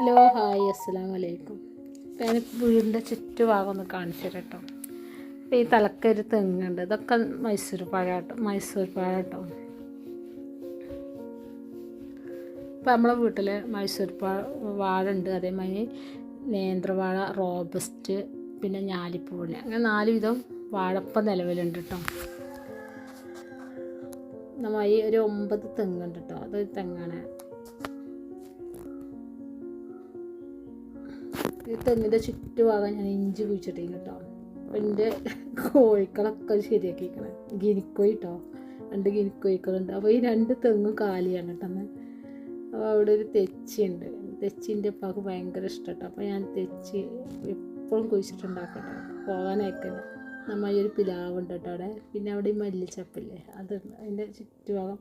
Hello hi അസ്സലാം വലൈക്കും ഇപ്പം ഞാൻ വീടിന്റെ ചുറ്റുഭാഗം ഒന്ന് കാണിച്ചു കേട്ടോ. അപ്പോൾ ഈ തലക്കരി തെങ്ങുണ്ട്. ഇതൊക്കെ മൈസൂർ പഴം കേട്ടോ. മൈസൂർ പഴം കേട്ടോ. അപ്പോൾ നമ്മളെ വീട്ടിൽ മൈസൂർ പഴ വാഴ ഉണ്ട് അതേമാതിരി നേന്ത്രവാഴ റോബസ്റ്റ് പിന്നെ ഞാലിപ്പൂവിന്. അങ്ങനെ നാല് വിധം വാഴപ്പം നിലവിലുണ്ട് കേട്ടോ. നമ്മൾ ഈ ഒരു ഒമ്പത് തെങ്ങുണ്ട് കേട്ടോ. അതൊരു തെങ്ങാണ്. ഈ തെങ്ങിന്റെ ചുറ്റുഭാഗം ഞാൻ ഇഞ്ചി കുഴിച്ചിട്ടേ കേട്ടോ എന്റെ കോഴിക്കളൊക്കെ ശരിയാക്കിക്കണേ ഗിനിക്കോയി കേട്ടോ രണ്ട് ഗിനിക്കോയിക്കളുണ്ട് അപ്പോൾ ഈ രണ്ട് തെങ്ങും കാലിയാണ് കേട്ടോ അപ്പോൾ അവിടെ ഒരു തെച്ചിയുണ്ട്. തെച്ചിന്റെ ഉപ്പാക്ക് ഭയങ്കര ഇഷ്ടം അപ്പോൾ ഞാൻ തെച്ചി എപ്പോഴും കുഴിച്ചിട്ടുണ്ടാക്കട്ടെ. പോകാനയക്കില്ല. നമ്മൾ ഒരു പിലാവുണ്ട് കേട്ടോ അവിടെ. പിന്നെ അവിടെ ഈ മല്ലിച്ചപ്പില്ലേ? അത് അതിന്റെ ചുറ്റുഭാഗം.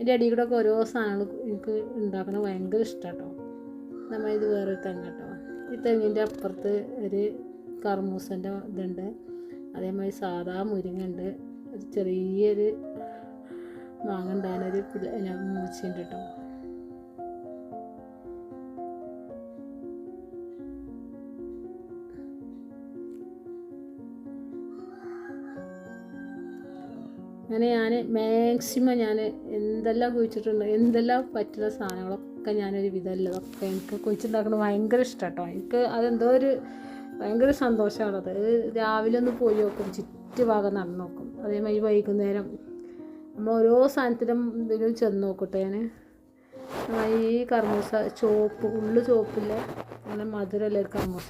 എന്റെ അടിയിൽ കൂടെ ഒക്കെ ഓരോ സാധനങ്ങൾ എനിക്ക് ഉണ്ടാക്കണത് ഭയങ്കര ഇഷ്ടം കേട്ടോ നമ്മൾ ഇത് വേറെ തെങ്ങ് കേട്ടോ ഈ തെങ്ങിന്റെ അപ്പുറത്ത് ഒരു കർമൂസന്റെ ഇതുണ്ട്. അതേമാതിരി സാധാ മുരിങ്ങ ഉണ്ട് ഒരു ചെറിയൊരു മാങ്ങ ഉണ്ടാകാനൊരു മൂച്ചയുണ്ട് കേട്ടോ. അങ്ങനെ ഞാൻ മാക്സിമം ഞാൻ എന്തെല്ലാം കുഴിച്ചിട്ടുണ്ട് എന്തെല്ലാം പറ്റുന്ന സാധനങ്ങളൊക്കെ ഞാനൊരു വിധമുള്ളതൊക്കെ എനിക്ക് കുഴിച്ചുണ്ടാക്കുന്നത് ഭയങ്കര ഇഷ്ടം കേട്ടോ എനിക്ക് അതെന്തോ ഒരു ഭയങ്കര സന്തോഷമാണത് രാവിലെ ഒന്ന് പോയി നോക്കും ചുറ്റുഭാഗം നടന്നു നോക്കും. അതേമാതിരി വൈകുന്നേരം നമ്മൾ ഓരോ സാധനത്തിലും ഇതിലും ചെന്ന് നോക്കട്ടെ ഞാൻ. ഈ കർമ്മൂസ ചോപ്പ് ഉള്ളു ചോപ്പില്ല അങ്ങനെ മധുരമല്ല ഒരു കർമ്മൂസ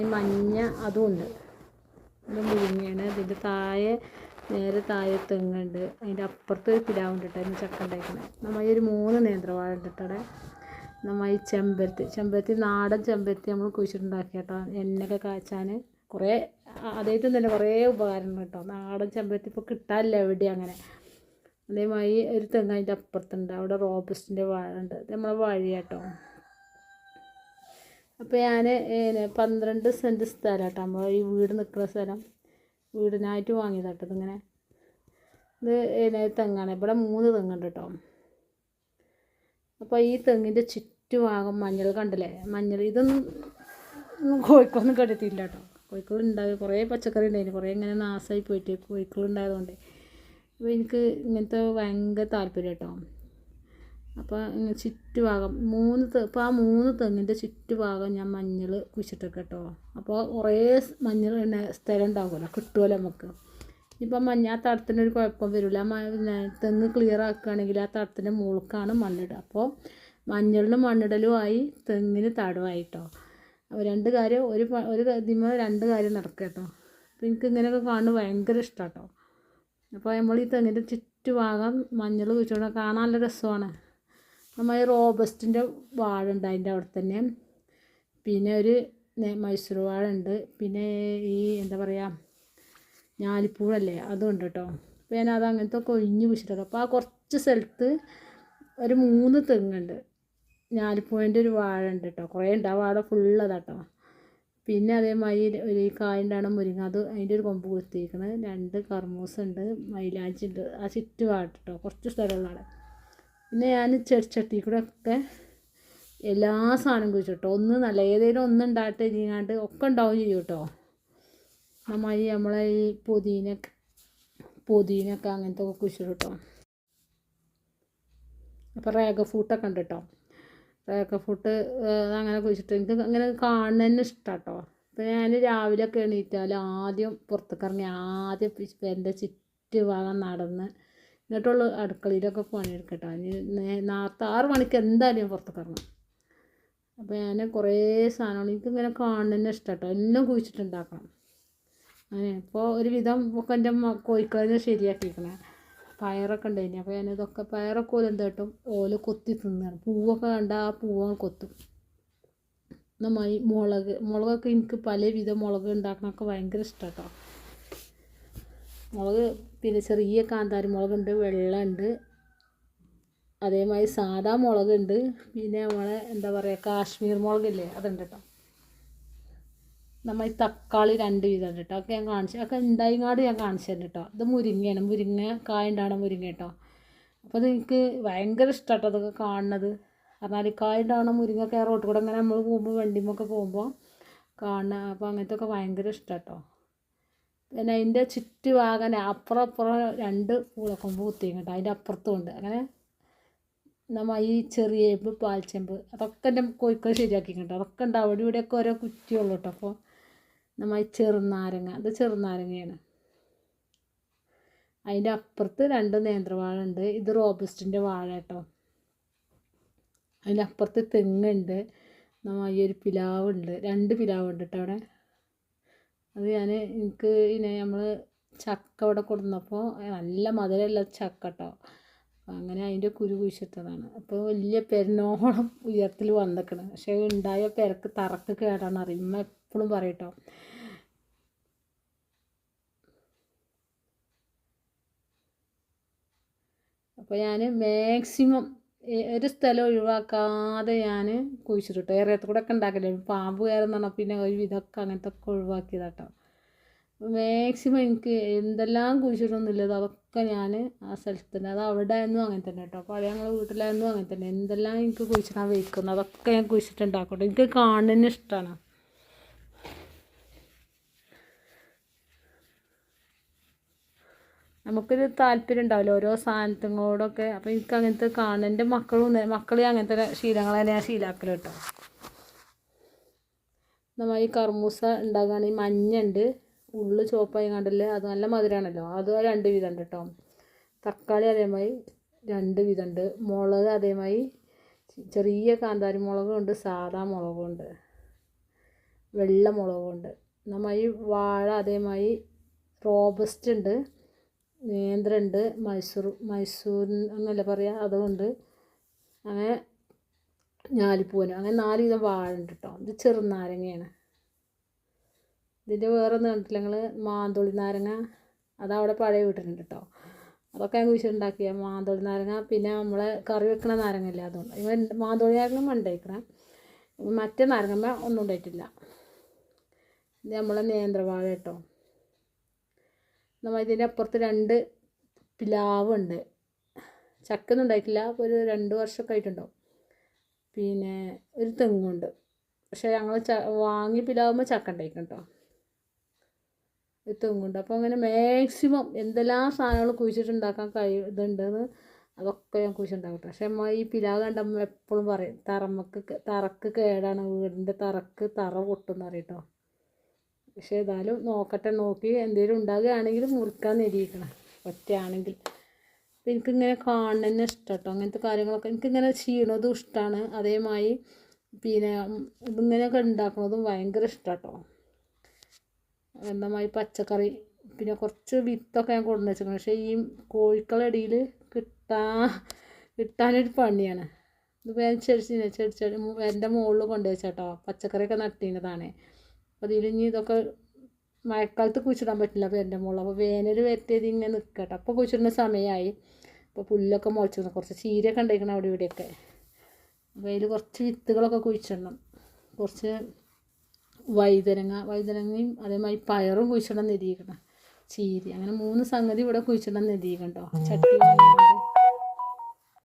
ഈ മഞ്ഞ അതും ഉണ്ട്. മുരിങ്ങയാണ്. ഇതിന്റെ താഴെ നേരെ താഴെ തെങ്ങുണ്ട് അതിന്റെ അപ്പുറത്ത് ഒരു പിലാവുണ്ട് കേട്ടോ അതിന് ചക്ക ഉണ്ടായിരിക്കുന്നത് നമ്മൾ ഒരു മൂന്ന് നേന്ത്രവാഴ ഉണ്ട് കേട്ടോ നമ്മൾ ഈ ചെമ്പരത്തി ചെമ്പരത്തി നാടൻ ചെമ്പരത്തി നമ്മൾ കുഴിച്ചിട്ടുണ്ടാക്കി കേട്ടോ. എണ്ണയൊക്കെ കാച്ചാൻ കുറേ അതേറ്റും തന്നെ കുറേ ഉപകാരങ്ങൾ കേട്ടോ. നാടൻ ചെമ്പരത്തി ഇപ്പോൾ കിട്ടാനില്ല എവിടെ അങ്ങനെ. അതേമാതിരി ഒരു തെങ്ങ് അതിന്റെ അപ്പുറത്തുണ്ട് അവിടെ റോബസ്റ്റിന്റെ വാഴ ഉണ്ട്. നമ്മളെ വഴി കേട്ടോ. അപ്പോൾ ഞാൻ പന്ത്രണ്ട് സെന്റ് സ്ഥലം കേട്ടോ നമ്മൾ ഈ വീട് നിൽക്കുന്ന സ്ഥലം. വീടിനായിട്ട് വാങ്ങിയതാട്ടോ ഇതിങ്ങനെ. ഇത് തെങ്ങാണ്. ഇവിടെ മൂന്ന് തെങ്ങുണ്ട് കേട്ടോ. അപ്പോൾ ഈ തെങ്ങിന്റെ ചുറ്റുഭാഗം മഞ്ഞൾ കണ്ടില്ലേ? മഞ്ഞൾ ഇതൊന്നും കോഴിക്കൊന്നും കണ്ടെത്തിയില്ല കേട്ടോ. കോഴിക്കോൾ ഉണ്ടായി കുറേ പച്ചക്കറി ഉണ്ടായിരുന്നു കുറേ ഇങ്ങനെ നാശമായി പോയിട്ട് കോഴിക്കോൾ ഉണ്ടായതുകൊണ്ട്. അപ്പോൾ എനിക്ക് ഇങ്ങനത്തെ ഭയങ്കര താല്പര്യം കേട്ടോ. അപ്പോൾ ചുറ്റുഭാഗം മൂന്ന് ഇപ്പോൾ ആ മൂന്ന് തെങ്ങിന്റെ ചുറ്റുഭാഗം ഞാൻ മഞ്ഞൾ കുഴിച്ചിട്ടൊക്കെ കേട്ടോ അപ്പോൾ കുറേ മഞ്ഞൾ സ്ഥലം ഉണ്ടാകുമല്ലോ കിട്ടുമല്ലോ നമുക്ക്. ഇപ്പം മഞ്ഞ ആ തടത്തിനൊരു കുഴപ്പം വരില്ല പിന്നെ തെങ്ങ് ക്ലിയർ ആക്കുകയാണെങ്കിൽ ആ തടത്തിന്റെ മുകൾക്കാണ് മണ്ണിടുക. അപ്പോൾ മഞ്ഞളിന് മണ്ണിടലുമായി തെങ്ങിന് തടവായി കേട്ടോ അപ്പോൾ രണ്ട് കാര്യം ഒരു ഒരു ഇതിമ രണ്ട് കാര്യം നടക്കുക കേട്ടോ അപ്പോൾ എനിക്ക് ഇങ്ങനെയൊക്കെ കാണുന്നത് ഭയങ്കര ഇഷ്ടമാണ് കേട്ടോ അപ്പോൾ നമ്മൾ ഈ തെങ്ങിന്റെ ചുറ്റുഭാഗം മഞ്ഞൾ കുഴിച്ചുകൊണ്ട് കാണാൻ നല്ല രസമാണ്. നമ്മൾ റോബസ്റ്റിന്റെ വാഴ ഉണ്ട് അതിന്റെ അവിടെ തന്നെ. പിന്നെ ഒരു മൈസൂർ വാഴ ഉണ്ട് പിന്നെ ഈ എന്താ പറയുക അതും ഉണ്ട് കേട്ടോ. അപ്പോൾ ഞാൻ അത് അങ്ങനത്തെ ഒക്കെ ഒഴിഞ്ഞ് അപ്പോൾ ആ കുറച്ച് സ്ഥലത്ത് ഒരു മൂന്ന് തെങ്ങുണ്ട്. ഞാലിപ്പൂവിന്റെ ഒരു വാഴ ഉണ്ട് കേട്ടോ. കുറേ ഉണ്ട്. ആ വാഴ ഫുള്ളതാട്ടോ പിന്നെ അതേമാതിരി ഒരു കായുണ്ടാണ് മുരിങ്ങ. അത് അതിന്റെ ഒരു കൊമ്പ് കുത്തിയിരിക്കുന്നത് രണ്ട് കർമൂസുണ്ട് മൈലാഞ്ചി ഉണ്ട് ആ ചുറ്റുപാട് കേട്ടോ. കുറച്ച് സ്ഥലമുള്ളതാണ് പിന്നെ ഞാൻ ചെടിച്ചട്ടി കൂടെ ഒക്കെ എല്ലാ സാധനവും കുഴിച്ചു കേട്ടോ ഒന്ന് നല്ല ഏതെങ്കിലും ഒന്ന് ഉണ്ടായിട്ട് ഇരിങ്ങാണ്ട് ഒക്കെ ഉണ്ടാവും ചെയ്യും കേട്ടോ നമ്മൾ ഈ നമ്മളെ ഈ പുതിന പുതിനൊക്കെ അങ്ങനത്തെ ഒക്കെ കുഴിച്ചു കേട്ടോ അപ്പോൾ റേഗ ഫ്രൂട്ടൊക്കെ ഉണ്ട് കേട്ടോ റേഗ ഫ്രൂട്ട് അങ്ങനെ കുഴിച്ചിട്ട് എനിക്ക് അങ്ങനെ കാണുന്നതന്നെ ഇഷ്ടമാണ് കേട്ടോ അപ്പോൾ ഞാൻ രാവിലെയൊക്കെ എണീറ്റാൽ ആദ്യം പുറത്തേക്ക് ഇറങ്ങി ആദ്യം എന്റെ ചുറ്റുഭാഗം നടന്ന് എന്നിട്ടുള്ള അടുക്കളയിലൊക്കെ പണിയെടുക്കട്ടോ. നേരത്തെ ആറ് മണിക്ക് എന്തായാലും ഞാൻ പുറത്തേക്ക് ഇറങ്ങും. അപ്പോൾ ഞാൻ കുറേ സാധനങ്ങൾ എനിക്കിങ്ങനെ കാണുന്നതന്നെ ഇഷ്ടം കേട്ടോ എല്ലാം കുഴിച്ചിട്ടുണ്ടാക്കണം. അങ്ങനെ ഇപ്പോൾ ഒരുവിധം ഒക്കെ എന്റെ കോഴിക്കളിനെ ശരിയാക്കിയിരിക്കണേ. പയറൊക്കെ ഉണ്ടായിനി. അപ്പോൾ ഞാനിതൊക്കെ പയറൊക്കെ ഓല എന്തായിട്ടും ഓല കൊത്തി തിന്നാണ്. പൂവൊക്കെ കണ്ടാൽ ആ പൂവ് കൊത്തും. നമ്മൾ മുളക് മുളകൊക്കെ എനിക്ക് പലവിധ മുളക് ഉണ്ടാക്കണമൊക്കെ ഭയങ്കര ഇഷ്ടം കേട്ടോ മുളക് പിന്നെ ചെറിയ കാന്താരി മുളകുണ്ട് വെള്ളമുണ്ട് അതേമാതിരി സാധാ മുളകുണ്ട്. പിന്നെ നമ്മളെ എന്താ പറയുക കാശ്മീർ മുളകില്ലേ അതുണ്ട് കേട്ടോ നമ്മൾ ഈ തക്കാളി രണ്ട് ഉണ്ട് കേട്ടോ ഒക്കെ ഞാൻ കാണിച്ചു ഒക്കെ ഉണ്ടായിങ്ങാട് ഞാൻ കാണിച്ചു തരുന്നു കേട്ടോ ഇത് മുരിങ്ങയാണ്. മുരിങ്ങ കായ ഉണ്ടാവണ മുരിങ്ങ കേട്ടോ അപ്പോൾ അത് എനിക്ക് ഭയങ്കര ഇഷ്ടമാട്ടോ അതൊക്കെ കാണുന്നത്. പറഞ്ഞാൽ കായ ഉണ്ടാവണ മുരിങ്ങ കയറോട്ട് കൂടെ അങ്ങനെ നമ്മൾ പോകുമ്പോൾ വണ്ടിമൊക്കെ പോകുമ്പോൾ കാണുക അപ്പോൾ അങ്ങനത്തെ ഒക്കെ ഭയങ്കര ഇഷ്ടമാണ് കേട്ടോ പിന്നെ അതിന്റെ ചുറ്റുഭാഗം അപ്പുറം രണ്ട് പൂളക്കൊമ്പ് കുത്തിയും കേട്ടോ അതിന്റെ അപ്പുറത്തും ഉണ്ട് അങ്ങനെ നമ്മൾ ഈ ചെറിയ ചെറിയേമ്പ് പാൽച്ചെമ്പ് അതൊക്കെ എന്റെ കോഴിക്കോട് കേട്ടോ അതൊക്കെ ഉണ്ട്. അവിടെ ഇവിടെയൊക്കെ ഓരോ കുറ്റിയുള്ളൂ കേട്ടോ. അപ്പോൾ നമ്മൾ ഈ ചെറുനാരങ്ങ അത് ചെറുനാരങ്ങയാണ്. അതിന്റെ അപ്പുറത്ത് രണ്ട് നേന്ത്രവാഴ ഉണ്ട്. ഇത് റോബസ്റ്റിന്റെ വാഴ കേട്ടോ. അതിന്റെ അപ്പുറത്ത് തെങ്ങുണ്ട് നമ്മൾ ഈ ഒരു പിലാവുണ്ട്. രണ്ട് പിലാവുണ്ട് കേട്ടോ അവിടെ. അത് ഞാൻ എനിക്ക് പിന്നെ നമ്മൾ ചക്ക അവിടെ കൊടുന്നപ്പോൾ നല്ല മധുരമുള്ള ചക്ക കേട്ടോ അങ്ങനെ അതിന്റെ കുരു കുഴിച്ചിട്ടതാണ്. അപ്പോൾ വലിയ പെരുന്നോളം ഉയരത്തിൽ വന്നിക്കണ്. പക്ഷേ ഉണ്ടായ പെരക്ക് തറക്ക് കേടാണ് അറിയുമ്മ എപ്പോഴും പറയട്ടോ. അപ്പോൾ ഞാൻ മാക്സിമം ഒരു സ്ഥലം ഒഴിവാക്കാതെ ഞാൻ കുഴിച്ചിട്ടു ഏറിയത്ത് കൂടെ ഒക്കെ ഉണ്ടാക്കില്ല പാമ്പ് കയറുന്ന പിന്നെ ഒരു വിധമൊക്കെ അങ്ങനത്തെ ഒക്കെ ഒഴിവാക്കിയതാട്ടോ. മാക്സിമം എനിക്ക് എന്തെല്ലാം കുഴിച്ചിട്ടൊന്നുമില്ലത് അതൊക്കെ ഞാൻ ആ സ്ഥലത്ത് തന്നെ അത് അവിടെ ആയിരുന്നു അങ്ങനെ തന്നെ കേട്ടോ. പഴയ ഞങ്ങളുടെ വീട്ടിലായിരുന്നു അങ്ങനെ തന്നെ. എന്തെല്ലാം എനിക്ക് കുഴിച്ചിടാൻ വയ്ക്കുന്നു അതൊക്കെ ഞാൻ കുഴിച്ചിട്ടുണ്ടാക്കട്ടെ എനിക്ക് കാണുന്നതിന് ഇഷ്ടമാണ്. നമുക്കൊരു താല്പര്യം ഉണ്ടാവില്ല. ഓരോ സാധനത്തിനോടൊക്കെ. അപ്പോൾ എനിക്ക് അങ്ങനത്തെ കാണുന്ന. എന്റെ മക്കളും മക്കളെ അങ്ങനത്തെ ശീലങ്ങൾ തന്നെ ഞാൻ ശീലാക്കൽ കേട്ടോ. നമ്മൾ ഈ കർമൂസ ഉണ്ടാകുകയാണെങ്കിൽ മഞ്ഞുണ്ട് ഉള്ളു ചുവപ്പായി കണ്ടില്ലേ അത് നല്ല മധുരമാണല്ലോ അത് രണ്ട് വിധം ഉണ്ട് കേട്ടോ. തക്കാളി അതേമാതിരി രണ്ട് വിധമുണ്ട്. മുളക് അതേമാതിരി ചെറിയ കാന്താരി മുളകും ഉണ്ട് സാധാ മുളകും ഉണ്ട് വെള്ള മുളകും ഉണ്ട് നമ്മൾ ഈ വാഴ അതേമാതിരി റോബസ്റ്റ് ഉണ്ട് നേന്ത്രണ്ട് മൈസൂർ മൈസൂർ എന്നല്ല പറയുക അതുകൊണ്ട് അങ്ങനെ ഞാലിപ്പൂവന് അങ്ങനെ നാല് വിധം വാഴ ഉണ്ട് കേട്ടോ ഇത് ചെറുനാരങ്ങയാണ്. ഇതിന്റെ വേറെ കണ്ടിട്ടില്ല. ഞങ്ങൾ മാന്തോളി നാരങ്ങ അതവിടെ പഴയ വീട്ടിലുണ്ട് കേട്ടോ അതൊക്കെ ഞങ്ങൾ വിശുണ്ടാക്കിയ മാന്തോളി നാരങ്ങ പിന്നെ നമ്മളെ കറി വെക്കണ നാരങ്ങ അതുകൊണ്ട്. ഇവൻ മാന്തോളി നാരങ്ങ മണ്ടയിക്കണം മറ്റേ നാരങ്ങമ്മ ഒന്നും ഉണ്ടായിട്ടില്ല. ഇത് നമ്മളെ നേന്ത്രവാഴ കേട്ടോ. നമ്മൾ ഇതിന്റെ അപ്പുറത്ത് രണ്ട് ചക്ക ചക്കൊന്നും ഉണ്ടായിട്ടില്ല ഒരു രണ്ട് വർഷമൊക്കെ ആയിട്ടുണ്ടാവും പിന്നെ ഒരു തെങ്ങുണ്ട്. പക്ഷേ ഞങ്ങൾ ച വാങ്ങി പിലാവുമ്പോൾ ചക്ക ഉണ്ടായിരിക്കും കേട്ടോ ഒരു തെങ്ങുണ്ട്. അപ്പോൾ അങ്ങനെ മാക്സിമം എന്തെല്ലാം സാധനങ്ങൾ കുഴിച്ചിട്ടുണ്ടാക്കാൻ കഴി ഇതുണ്ടെന്ന് അതൊക്കെ ഞാൻ കുഴിച്ചിട്ടുണ്ടാക്കട്ടെ പക്ഷേ അമ്മ ഈ പിലാവ് കണ്ടമ്മ എപ്പോഴും പറയും തറമക്ക് തറക്ക് കേടാണ് വീടിന്റെ തറക്ക് തറ പൊട്ടുമെന്ന് പറയും പക്ഷേ ഏതായാലും നോക്കട്ടെ നോക്കി എന്തെങ്കിലും ഉണ്ടാകുകയാണെങ്കിൽ മുറിക്കാൻ നെരിയിക്കണം ഒറ്റയാണെങ്കിൽ. അപ്പം എനിക്കിങ്ങനെ കാണുന്നതന്നെ ഇഷ്ടം കേട്ടോ അങ്ങനത്തെ കാര്യങ്ങളൊക്കെ എനിക്കിങ്ങനെ ചെയ്യണതും ഇഷ്ടമാണ് അതേമാതിരി പിന്നെ ഇതിങ്ങനെയൊക്കെ ഉണ്ടാക്കുന്നതും ഭയങ്കര ഇഷ്ടം കേട്ടോ എന്നമായി പച്ചക്കറി പിന്നെ കുറച്ച് വിത്തൊക്കെ ഞാൻ കൊണ്ടു വെച്ചിരിക്കണം പക്ഷേ ഈ കോഴിക്കളടിയിൽ കിട്ടാ കിട്ടാനൊരു പണിയാണ്. ഇതിപ്പോൾ ഞാൻ ചെടിച്ചിനെ ചെടി ചെടി എന്റെ മുകളിൽ കൊണ്ടു വെച്ചാട്ടോ. പച്ചക്കറിയൊക്കെ നട്ടിനതാണ് അപ്പോൾ ഇതിൽ ഇതൊക്കെ മഴക്കാലത്ത് കുഴിച്ചിടാൻ പറ്റില്ല. മുകളിൽ അപ്പോൾ വേനൽ വരത്തിയത് ഇങ്ങനെ നിൽക്കട്ടെ. അപ്പോൾ കുഴിച്ചിടുന്ന സമയമായി അപ്പോൾ പുല്ലൊക്കെ മുളച്ചു കുറച്ച് ചീരയൊക്കെ ഉണ്ടായിരിക്കണം അവിടെ ഇവിടെയൊക്കെ. അപ്പോൾ അതിൽ കുറച്ച് വിത്തുകളൊക്കെ കുഴിച്ചിടണം. കുറച്ച് വൈതരങ്ങ വൈതരങ്ങയും അതേമാതിരി പയറും കുഴിച്ചിടാൻ നിരീക്കണം ചീരി. അങ്ങനെ മൂന്ന് സംഗതി ഇവിടെ കുഴിച്ചിടാൻ നിരീക്കണ്ടോ ചട്ടി